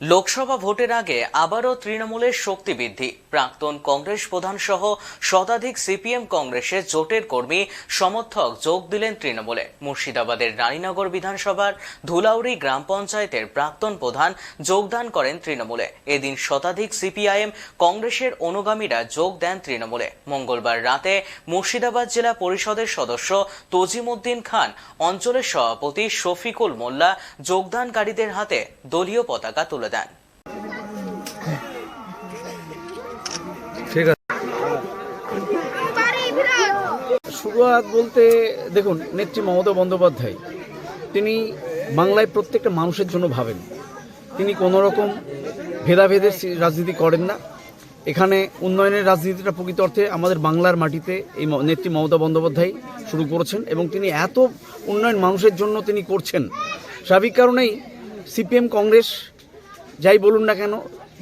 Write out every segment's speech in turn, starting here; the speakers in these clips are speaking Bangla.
লোকসভা ভোটের আগে আবারও তৃণমূলের শক্তি বৃদ্ধি। প্রাক্তন কংগ্রেস প্রধান সহ শতাধিক সিপিএম কংগ্রেসের জোটের কর্মী সমর্থক যোগ দিলেন তৃণমূলে। মুর্শিদাবাদের রানীনগর বিধানসভার ধুলাউড়ি গ্রাম পঞ্চায়েতের প্রাক্তন প্রধান যোগদান করেন তৃণমূলে। এদিন শতাধিক সিপিআইএম কংগ্রেসের অনুগামীরা যোগ দেন তৃণমূলে। মঙ্গলবার রাতে মুর্শিদাবাদ জেলা পরিষদের সদস্য তজিমুদ্দিন খান, অঞ্চলের সভাপতি শফিকুল মোল্লা যোগদানকারীদের হাতে দলীয় পতাকা তুলে দেন। ঠিক আছে। শুরুয়াত বলতে দেখুন নেত্রী মমতা বন্দ্যোপাধ্যায় তিনি বাংলায় প্রত্যেকটা মানুষের জন্য ভাবেন। তিনি কোনো রকম ভেদাভেদের রাজনীতি করেন না। এখানে উন্নয়নের রাজনীতিটা প্রকৃত অর্থে আমাদের বাংলার মাটিতে এই নেত্রী মমতা বন্দ্যোপাধ্যায় শুরু করেছেন এবং তিনি এত উন্নয়ন মানুষের জন্য তিনি করছেন। স্বাভাবিক কারণেই সিপিএম কংগ্রেস যাই বলুন না কেন,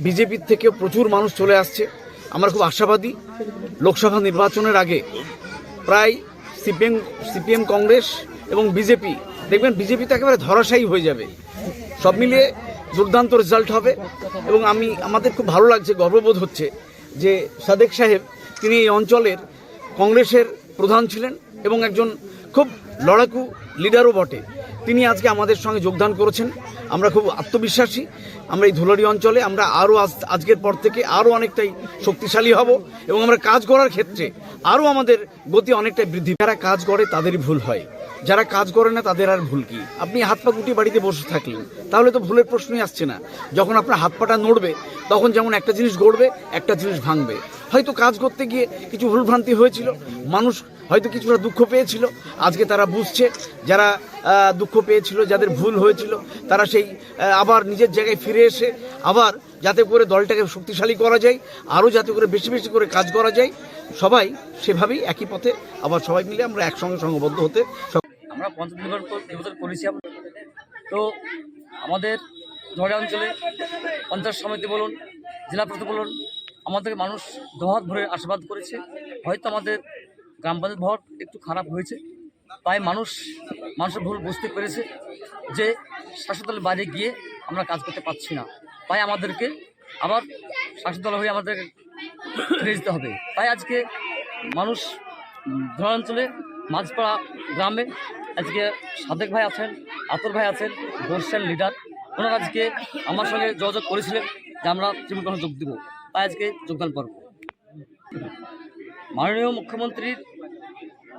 বিজেপির থেকেও প্রচুর মানুষ চলে আসছে। আমরা খুব আশাবাদী, লোকসভা নির্বাচনের আগে প্রায় সিপিএম সিপিএম কংগ্রেস এবং বিজেপি, দেখবেন বিজেপি তো একেবারে ধরাশায়ী হয়ে যাবে। সব মিলিয়ে দুর্দান্ত রেজাল্ট হবে এবং আমি, আমাদের খুব ভালো লাগছে, গর্ববোধ হচ্ছে যে সাদেক সাহেব, তিনি এই অঞ্চলের কংগ্রেসের প্রধান ছিলেন এবং একজন খুব লড়াকু লিডারও বটে। তিনি আজকে আমাদের সঙ্গে যোগদান করেছেন। আমরা খুব আত্মবিশ্বাসী। আমরা এই ধুলারি অঞ্চলে আমরা আরও আজ, আজকের পর থেকে আরও অনেকটাই শক্তিশালী হব এবং আমরা কাজ করার ক্ষেত্রে আরও আমাদের গতি অনেকটাই বৃদ্ধি। যারা কাজ করে তাদেরই ভুল হয়। যারা কাজ করে না তাদের আর ভুল কি? আপনি হাত পা গুটিয়ে বাড়িতে বসে থাকলেন, তাহলে তো ভুলের প্রশ্নই আসছে না। যখন আপনার হাত পাটা নড়বে, তখন যেমন একটা জিনিস গড়বে, একটা জিনিস ভাঙবে। হয়তো কাজ করতে গিয়ে কিছু ভুলভ্রান্তি হয়েছিল, মানুষ হয়তো কিছুটা দুঃখ পেয়েছিল আজকে তারা বুঝছে, যারা দুঃখ পেয়েছিল, যাদের ভুল হয়েছিল, তারা সেই আবার নিজের জায়গায় ফিরে এসে আবার যাতে করে দলটাকে শক্তিশালী করা যায়, আরও যাতে করে বেশি বেশি করে কাজ করা যায়, সবাই সেভাবেই একই পথে আবার সবাই মিলে আমরা একসঙ্গে সংঘবদ্ধ হতে আমরা নির্বাচন করেছি। তো আমাদের ধরে অঞ্চলে পঞ্চায়েত সমিতি বলুন, জেলা প্রতি বলুন, আমাদেরকে মানুষ দহাত ভরে আশীর্বাদ করেছে হয়তো আমাদের গ্রাম পঞ্চায়েত ভোট একটু খারাপ হয়েছে। তাই মানুষ, মানুষের ভুল বুঝতে পেরেছে যে শাসক দলের বাইরে গিয়ে আমরা কাজ করতে পারছি না। তাই আমাদেরকে আবার শাসক দল হয়ে আমাদের ফিরে যেতে হবে। তাই আজকে মানুষ ধরাঞ্চলে মাঝপাড়া গ্রামে আজকে সাদেক ভাই আছেন, আতর ভাই আছেন বর্ষের লিডার ওনারা আজকে আমার সঙ্গে যোগাযোগ করেছিলেন যে আমরা তৃণমূল যোগ দেব। তাই আজকে যোগদান করব। মাননীয় মুখ্যমন্ত্রীর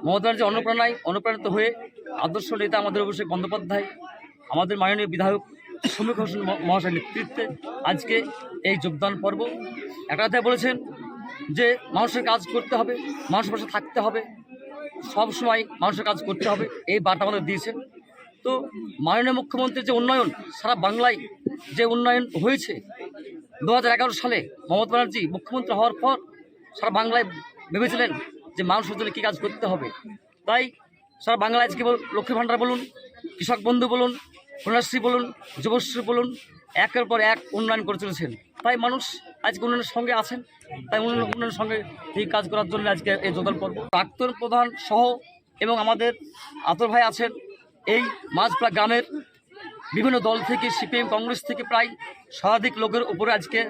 মমতা ব্যানার্জি অনুপ্রেরণায় অনুপ্রাণিত হয়ে আদর্শ নেতা আমাদের অভিষেক বন্দ্যোপাধ্যায়, আমাদের মাননীয় বিধায়ক সমীক হোসেন মহাশয়ের নেতৃত্বে আজকে এই যোগদান পর্ব। একটা বলেছেন যে মানুষের কাজ করতে হবে, মানুষের পাশে থাকতে হবে, সব সময় মানুষের কাজ করতে হবে, এই বার্তা আমাদের দিয়েছেন। তো মাননীয় মুখ্যমন্ত্রীর যে উন্নয়ন, সারা বাংলায় যে উন্নয়ন হয়েছে, দু হাজার এগারো সালে মমতা ব্যানার্জি মুখ্যমন্ত্রী হওয়ার পর সারা বাংলায় ভেবেছিলেন যে মানুষের জন্য কী কাজ করতে হবে। তাই সারা বাংলায় আজকে বল- লক্ষ্মী ভাণ্ডার বলুন, কৃষক বন্ধু বলুন, কন্যাশ্রী বলুন, যুবশ্রী বলুন, একের পর এক উন্নয়ন করে চলেছেন। তাই মানুষ আজকে উন্নয়নের সঙ্গে আছেন, তাই উন্নয়ন উন্নয়নের সঙ্গে এই কাজ করার জন্য আজকে এই যোগদান পর্ব। প্রাক্তন প্রধান সহ এবং আমাদের আতর ভাই আছেন, এই মাঝপাড়া গ্রামের বিভিন্ন দল থেকে, সিপিএম, কংগ্রেস থেকে প্রায় শতাধিক লোকের উপরে আজকে